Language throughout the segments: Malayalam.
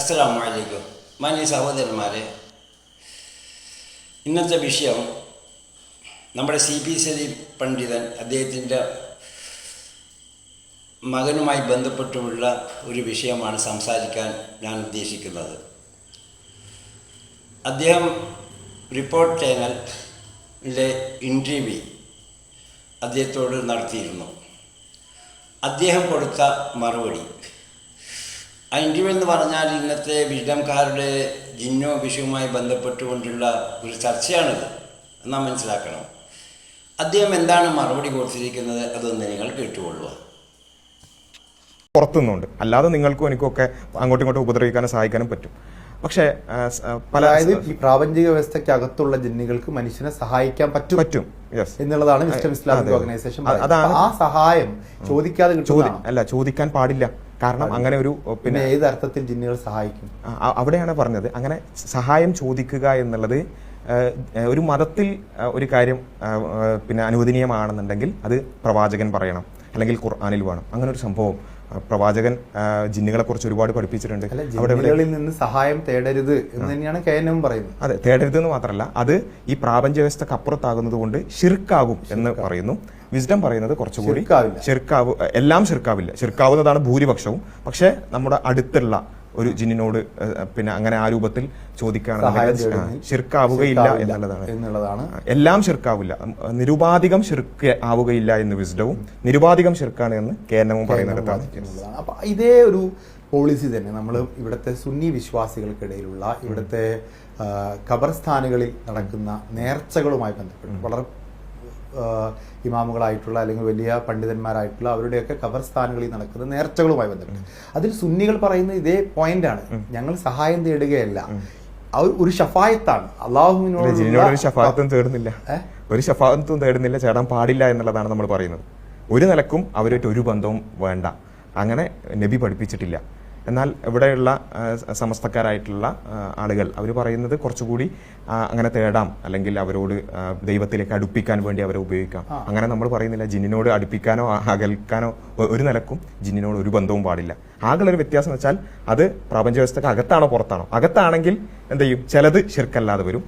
അസ്സലാമു അലൈക്കും മാന്യ സഹോദരന്മാരെ ഇന്നത്തെ വിഷയം നമ്മുടെ സി പി സലീം പണ്ഡിതൻ അദ്ദേഹത്തിന്റെ മകനുമായി ബന്ധപ്പെട്ടുള്ള ഒരു വിഷയമാണ് സംസാരിക്കാൻ ഞാൻ ഉദ്ദേശിക്കുന്നത്. അദ്ദേഹം റിപ്പോർട്ട് ചാനലിന്റെ ഇന്റർവ്യൂ അദ്ദേഹത്തോട് നടത്തിയിരുന്നു. അദ്ദേഹം കൊടുത്ത മറുപടി ആ എന്ന് പറഞ്ഞാൽ ഇന്നത്തെ വിഷംകാരുടെ ജിന്നോ വിഷയവുമായി ബന്ധപ്പെട്ടുകൊണ്ടുള്ള ഒരു ചർച്ചയാണിത്. നാം മനസ്സിലാക്കണം. അദ്ദേഹം എന്താണ് മറുപടി കൊടുത്തിരിക്കുന്നത്? അതൊന്ന് നിങ്ങൾ കേട്ടുകൊള്ളുക. പുറത്തുനിന്നുണ്ട്. അല്ലാതെ നിങ്ങൾക്കും എനിക്കൊക്കെ അങ്ങോട്ടും ഇങ്ങോട്ടും ഉപദ്രവിക്കാനും സഹായിക്കാനും പറ്റും. പക്ഷേ പല അതായത് ഈ പ്രാപഞ്ചിക വ്യവസ്ഥയ്ക്കകത്തുള്ള ജിന്നുകൾക്ക് മനുഷ്യനെ സഹായിക്കാൻ പറ്റും പറ്റും. യെസ് എന്നുള്ളതാണ് ഇസ്ലാമിക് ഓർഗനൈസേഷൻ അതാണ് ആ സഹായം ചോദിക്കാതെ അല്ല ചോദിക്കാൻ പാടില്ല. കാരണം അങ്ങനെ ഒരു പിന്നെ ഏത് അർത്ഥത്തിൽ ജിന്നുകൾ സഹായിക്കും? അവിടെയാണ് പറഞ്ഞത്. അങ്ങനെ സഹായം ചോദിക്കുക എന്നുള്ളത് ഒരു മതത്തിൽ ഒരു കാര്യം പിന്നെ അനുവദനീയമാണെന്നുണ്ടെങ്കിൽ അത് പ്രവാചകൻ പറയണം. അല്ലെങ്കിൽ ഖുർആാനിൽ വേണം. അങ്ങനെ ഒരു സംഭവം പ്രവാചകൻ ജിന്നുകളെ കുറിച്ച് ഒരുപാട് പഠിപ്പിച്ചിട്ടുണ്ട്. ജിന്നുകളിൽ നിന്ന് സഹായം തേടരുത് എന്ന് തന്നെയാണ് കെ എൻ എം പറയുന്നത്. അതെ തേടരുത് എന്ന് മാത്രമല്ല അത് ഈ പ്രാപഞ്ച വ്യവസ്ഥക്ക് അപ്പുറത്താകുന്നത് കൊണ്ട് ഷിർക്കാകും എന്ന് പറയുന്നു. വിസ്ഡം പറയുന്നത് കുറച്ചുകൂടി ചെറുക്കാവ് എല്ലാം ചെറുക്കാവില്ല. ചെറുക്കാവുന്നതാണ് ഭൂരിപക്ഷവും. പക്ഷേ നമ്മുടെ അടുത്തുള്ള ഒരു ജിന്നിനോട് പിന്നെ അങ്ങനെ ആ രൂപത്തിൽ ഷിർക്കാവുകയില്ല ശിർക്കാവില്ല എന്നുള്ളതാണ്. എന്നുള്ളതാണ്. എല്ലാം ചെറുക്കാവില്ല. നിരുപാധികം ചെറുക്ക ആവുകയില്ല എന്ന് വിസ്ഡവും നിരുപാധികം ചെറുക്കാണ് എന്ന് കേരളവും പറയുന്നത് അപ്പൊ ഇതേ ഒരു പോളിസി തന്നെ നമ്മൾ ഇവിടുത്തെ സുന്നി വിശ്വാസികൾക്കിടയിലുള്ള ഇവിടുത്തെ ഖബർസ്ഥാനുകളിൽ നടക്കുന്ന നേർച്ചകളുമായി ബന്ധപ്പെട്ട് വളരെ ഇമാമുകളായിട്ടുള്ള അല്ലെങ്കിൽ വലിയ പണ്ഡിതന്മാരായിട്ടുള്ള അവരുടെയൊക്കെ ഖബർസ്ഥാനുകളിൽ നടക്കുന്ന നേർച്ചകളുമായി ബന്ധപ്പെട്ട്. അതിൽ സുന്നികൾ പറയുന്ന ഇതേ പോയിന്റ് ആണ് ഞങ്ങൾ സഹായം തേടുകയല്ല. ഒരു ഷഫായത്താണ് ഒരു അള്ളാഹുവിനോട് തേടുന്നില്ല. ഒരു ഷഫായത്തും തേടുന്നില്ല ചേടാൻ പാടില്ല എന്നുള്ളതാണ് നമ്മൾ പറയുന്നത്. ഒരു നിലക്കും അവരായിട്ട് ഒരു ബന്ധവും വേണ്ട. അങ്ങനെ നബി പഠിപ്പിച്ചിട്ടില്ല. എന്നാൽ ഇവിടെയുള്ള സമസ്തക്കാരായിട്ടുള്ള ആളുകൾ അവർ പറയുന്നത് കുറച്ചുകൂടി അങ്ങനെ തേടാം. അല്ലെങ്കിൽ അവരോട് ദൈവത്തിലേക്ക് അടുപ്പിക്കാൻ വേണ്ടി അവരെ ഉപയോഗിക്കാം. അങ്ങനെ നമ്മൾ പറയുന്നില്ല ജിന്നിനോട് അടുപ്പിക്കാനോ അകൽക്കാനോ ഒരു നിലക്കും ജിന്നിനോട് ഒരു ബന്ധവും പാടില്ല. ആകെയുള്ള ഒരു വ്യത്യാസം എന്ന് വെച്ചാൽ അത് പ്രപഞ്ച വ്യവസ്ഥക്ക് അകത്താണോ പുറത്താണോ? അകത്താണെങ്കിൽ എന്ത് ചെയ്യും? ചിലത് ശിർക്കല്ലാതെ വരും.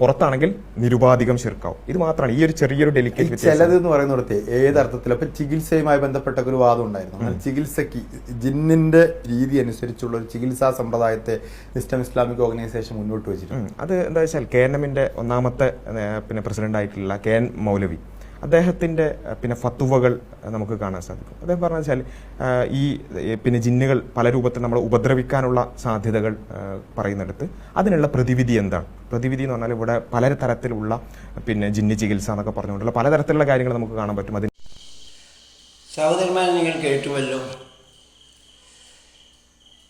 പുറത്താണെങ്കിൽ നിരുപാധികം ശിർക്കാവും. ഇത് മാത്രമാണ് ഈ ഒരു ചെറിയൊരു ഡെലിക്കേറ്റ് ചിലത് എന്ന് പറയുന്നിടത്തെ ഏത് അർത്ഥത്തിൽ അപ്പൊ ചികിത്സയുമായി ബന്ധപ്പെട്ട ഒരു വാദം ഉണ്ടായിരുന്നു. ചികിത്സക്ക് ജിന്നിന്റെ രീതി അനുസരിച്ചുള്ള ഒരു ചികിത്സാ സമ്പ്രദായത്തെ ഇസ്ലാം ഇസ്ലാമിക് ഓർഗനൈസേഷൻ മുന്നോട്ട് വെച്ചിട്ടുണ്ട്. അത് എന്താ വെച്ചാൽ കെ എൻ എമ്മിന്റെ ഒന്നാമത്തെ പിന്നെ പ്രസിഡന്റ് ആയിട്ടുള്ള കെ എൻ മൗലവി. അദ്ദേഹത്തിന്റെ ഏ, പിന്നെ ഫത്തുവകൾ നമുക്ക് കാണാൻ സാധിക്കും. അദ്ദേഹം പറഞ്ഞു വെച്ചാൽ ഈ പിന്നെ ജിന്നുകൾ പല രൂപത്തിൽ നമ്മളെ ഉപദ്രവിക്കാനുള്ള സാധ്യതകൾ പറയുന്നിടത്ത് അതിനുള്ള പ്രതിവിധി എന്താണ്? പ്രതിവിധി എന്ന് പറഞ്ഞാൽ ഇവിടെ പല തരത്തിലുള്ള പിന്നെ ജിന്നു ചികിത്സ എന്നൊക്കെ പറഞ്ഞുകൊണ്ടുള്ള പലതരത്തിലുള്ള കാര്യങ്ങൾ നമുക്ക് കാണാൻ പറ്റും. അതിന് സഹോദരന്മാരെ നിങ്ങൾ കേട്ടുവല്ലോ.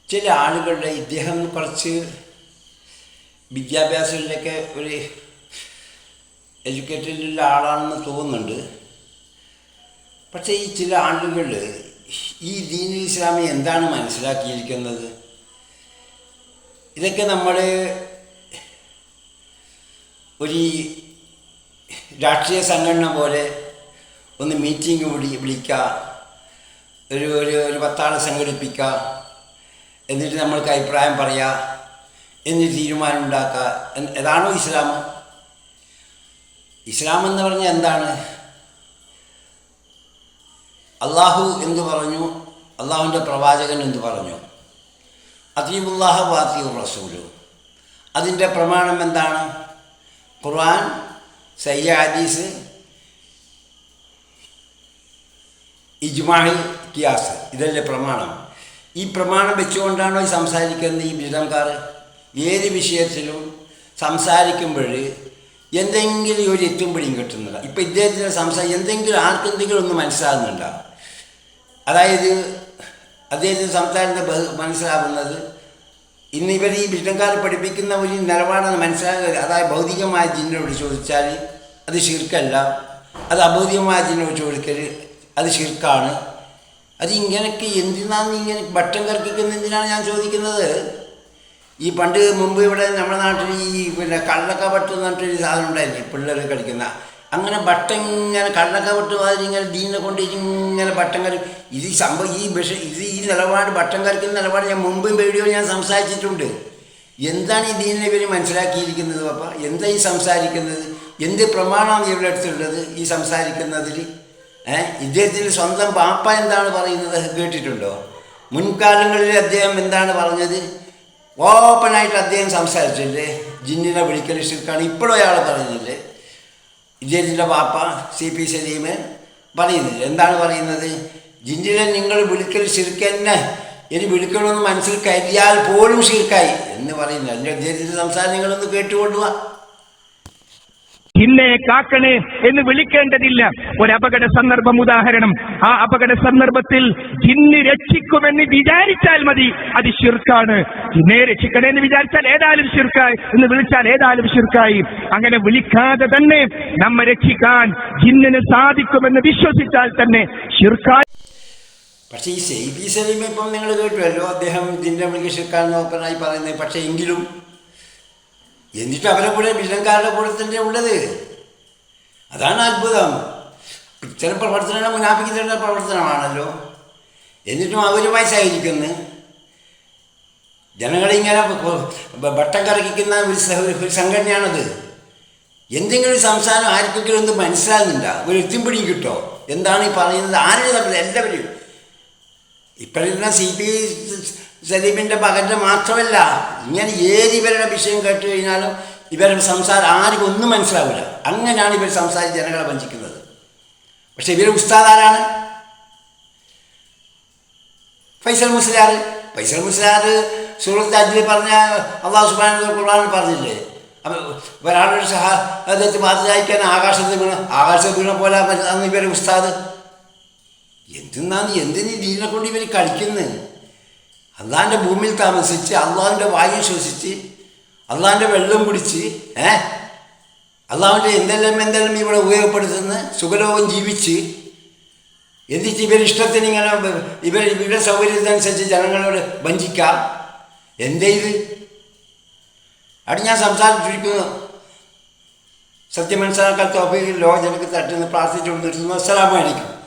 ചില ആളുകളുടെ ഇദ്ദേഹം കുറച്ച് വിദ്യാഭ്യാസത്തിലൊക്കെ ഒരു എഡ്യൂക്കേറ്റഡിലുള്ള ആളാണെന്ന് തോന്നുന്നുണ്ട്. പക്ഷേ ഈ ചില ആളുകൾ ഈ ദീനുൽ ഇസ്ലാമി എന്താണ് മനസ്സിലാക്കിയിരിക്കുന്നത്? ഇതൊക്കെ നമ്മൾ ഒരു രാഷ്ട്രീയ സംഘടന പോലെ ഒന്ന് മീറ്റിംഗ് വിളി വിളിക്കുക ഒരു ഒരു ഒരു പത്താളെ സംഘടിപ്പിക്കുക എന്നിട്ട് നമ്മൾക്ക് അഭിപ്രായം പറയുക എന്നിട്ട് തീരുമാനം ഉണ്ടാക്കുക അതാണോ ഇസ്ലാം ഇസ്ലാം എന്ന് പറഞ്ഞാൽ എന്താണ്? അള്ളാഹു എന്ന് പറഞ്ഞു? അള്ളാഹുവിന്റെ പ്രവാചകൻ എന്ന് പറഞ്ഞു? അതീബുല്ലാഹ വാത്തിയു റസൂലു. അതിന്റെ പ്രമാണം എന്താണ്? ഖുർആൻ സയ്യ ഹദീസ് ഇജ്മാഹി കിയാസ്. ഇതല്ലേ പ്രമാണം. ഈ പ്രമാണം വെച്ചുകൊണ്ടാണോ ഈ സംസാരിക്കുന്നത് ഈ ബിരുദംകാർ? ഏത് വിഷയത്തിലും സംസാരിക്കുമ്പോൾ എന്തെങ്കിലും ഒരു എത്തുമ്പോഴും കിട്ടുന്നില്ല. ഇപ്പം ഇദ്ദേഹത്തിന്റെ സംസാരം എന്തെങ്കിലും ആർക്കെന്തെങ്കിലും ഒന്ന് മനസ്സിലാകുന്നുണ്ടോ? അതായത് അദ്ദേഹത്തിന്റെ സംസാരത്തെ മനസ്സിലാകുന്നത് ഇന്ന് ഇവർ ഈ ബിരുദംകാർ പഠിപ്പിക്കുന്ന ഒരു നിലപാടാണ് മനസ്സിലാക്കുക അതായത് ഭൗതികമായ ജിന്നോട് ചോദിച്ചാൽ അത് ശിർക്കല്ല. അത് അഭൗതികമായ ജിന്നോട് ചോദിക്കൽ അത് ശിർക്കാണ്. അത് ഇങ്ങനെയൊക്കെ എന്തിനാണ് ഇങ്ങനെ ബട്ടം കറക്കിക്കുന്ന എന്തിനാണ് ഞാൻ ചോദിക്കുന്നത്? ഈ പണ്ട് മുമ്പ് ഇവിടെ നമ്മുടെ നാട്ടിൽ ഈ പിന്നെ കള്ളക്കപട്ട് എന്ന് പറഞ്ഞിട്ടൊരു സാധനം ഉണ്ടായിരുന്നു. പിള്ളേർ കളിക്കുന്ന. അങ്ങനെ ബട്ടം ഇങ്ങനെ കള്ളക്ക വിട്ട് മാതിരി ഇങ്ങനെ ദീനെ കൊണ്ട് ഇങ്ങനെ ബട്ടം കറി. ഇത് സംഭവം ഈ വിഷ ഇത് ഈ നിലപാട് ബട്ടം കറിക്കുന്ന നിലപാട് ഞാൻ മുമ്പും വീഡിയോ ഞാൻ സംസാരിച്ചിട്ടുണ്ട്. എന്താണ് ഈ ദീനിനെ ഇവർ മനസ്സിലാക്കിയിരിക്കുന്നത് പപ്പ? എന്താ ഈ സംസാരിക്കുന്നത്? എന്ത് പ്രമാണമാണ് അടുത്തുള്ളത് ഈ സംസാരിക്കുന്നതിൽ? ഏഹ് ഇദ്ദേഹത്തിന്റെ സ്വന്തം പാപ്പ എന്താണ് പറയുന്നത്? കേട്ടിട്ടുണ്ടോ? മുൻകാലങ്ങളിൽ അദ്ദേഹം എന്താണ് പറഞ്ഞത്? ഓപ്പണായിട്ട് അദ്ദേഹം സംസാരിച്ചില്ലേ ജിന്നിനെ വിളിക്കൽ ഷിർക്കാണ് ഇപ്പോഴും അയാൾ പറയുന്നില്ലേ ഇദ്ദേഹത്തിന്റെ പാപ്പ സി പി സലീം പറയുന്നില്ല എന്താണ് പറയുന്നത്? ജിന്നിനെ നിങ്ങൾ വിളിക്കൽ ഷിർക്കന്നെ ഇനി വിളിക്കണമെന്ന് മനസ്സിൽ കരുതിയാൽ പോലും ഷിർക്കായി എന്ന് പറയുന്നു. അല്ല ഇദ്ദേഹത്തിന്റെ സംസാരം നിങ്ങളൊന്ന് കേട്ടുകൊണ്ടുവാ ഇന്നെ കാക്കണേ എന്ന് വിളിക്കേണ്ടതില്ല. ഒരു അപകട സന്ദർഭം ഉദാഹരണം. ആ അപകട സന്ദർഭത്തിൽ ജിന്ന് രക്ഷിക്കുമെന്ന് വിചാരിച്ചാൽ മതി. അത് ശിർക്കാണ്. ജിന്നെ രക്ഷിക്കണേ എന്ന് വിചാരിച്ചാൽ ഏതായാലും ശിർക്കായി. എന്ന് വിളിച്ചാൽ ഏതായാലും ശിർക്കായി. അങ്ങനെ വിളിക്കാതെ തന്നെ നമ്മെ രക്ഷിക്കാൻ ജിന്നിന് സാധിക്കുമെന്ന് വിശ്വസിച്ചാൽ തന്നെ ശിർക്കായി. പക്ഷേ ഈ സെയ്ബി സലീം ഇപ്പം നിങ്ങൾ കേട്ടുവല്ലോ അദ്ദേഹം ജിന്റെ വിളിക്ക് ഷിർക്കാന്ന് ഓപ്പണായി പറയുന്നത്. പക്ഷേ എങ്കിലും എന്നിട്ട് അവരെ കൂടെ വില്ലൻകാരുടെ കൂടെ തന്നെ ഉള്ളത്. അതാണ് അത്ഭുതം. ഇത്തരം പ്രവർത്തനം മുനാഫിക്കുന്ന പ്രവർത്തനമാണല്ലോ. എന്നിട്ടും അവരുമായി സഹകരിക്കുന്നു ജനങ്ങളെ ഇങ്ങനെ വട്ടം കറക്കിക്കുന്ന ഒരു സംഘടനയാണത്. എന്തെങ്കിലും സംസാരം ആർക്കെങ്കിലും ഒന്നും മനസ്സിലാകുന്നില്ല ഒരു എത്തിപ്പിടിയും കിട്ടോ? എന്താണ് ഈ പറയുന്നത്? ആരും തമ്മിൽ? എല്ലാവരും ഇപ്പോഴെല്ലാം സി പി സലീമിന്റെ മകന്റെ മാത്രമല്ല ഇങ്ങനെ ഏത് ഇവരുടെ വിഷയം കേട്ട് കഴിഞ്ഞാലും ഇവരുടെ സംസാരം ആർക്കും ഒന്നും മനസ്സിലാവില്ല അങ്ങനെയാണ് ഇവർ സംസാരിച്ച് ജനങ്ങളെ വഞ്ചിക്കുന്നത്. പക്ഷേ ഇവരുടെ ഉസ്താദ് ആരാണ് ഫൈസൽ മുസ്ലിയാർ ഫൈസൽ മുസ്ലിയാർ സൂറത്ത് അജിൽ പറഞ്ഞ അള്ളാഹു സുബാൻ ഖുർആാനിൽ പറഞ്ഞില്ലേ? അപ്പം ഒരാളുടെ സഹ അദ്ദേഹത്തെ ബാധ്യതയ്ക്കാൻ ആകാശത്ത് വീണ ആകാശത്ത് വീണ പോലെ അന്ന് ഇവരെ ഉസ്താദ്. എന്തിനാണ് എന്തിനീ ദീനെ കൊണ്ട് ഇവർ കളിക്കുന്നത് അള്ളാന്റെ ഭൂമിയിൽ താമസിച്ച് അള്ളാഹിന്റെ വായു ശ്വസിച്ച് അള്ളാഹിന്റെ വെള്ളം കുടിച്ച് ഏ? അള്ളാഹിന്റെ എന്തെല്ലാം എന്തെല്ലാം ഇവിടെ ഉപയോഗപ്പെടുത്തുന്ന? സുഖലോകം ജീവിച്ച്. എന്നിട്ട് ഇവരിഷ്ടത്തിന് ഇങ്ങനെ ഇവർ ഇവരുടെ സൗകര്യത്തിനനുസരിച്ച് ജനങ്ങളോട് വഞ്ചിക്കാം. എന്തേ ഇത്? അവിടെ ഞാൻ സംസാരിച്ചിരിക്കുന്നു. സത്യം മനസ്സിലാക്കാൻ തോപ്പിൽ ലോക ജനക്ക് തട്ടുന്ന പ്രാർത്ഥിച്ചുകൊണ്ട് നിർത്തുന്നു. അസ്സലാമലൈക്കും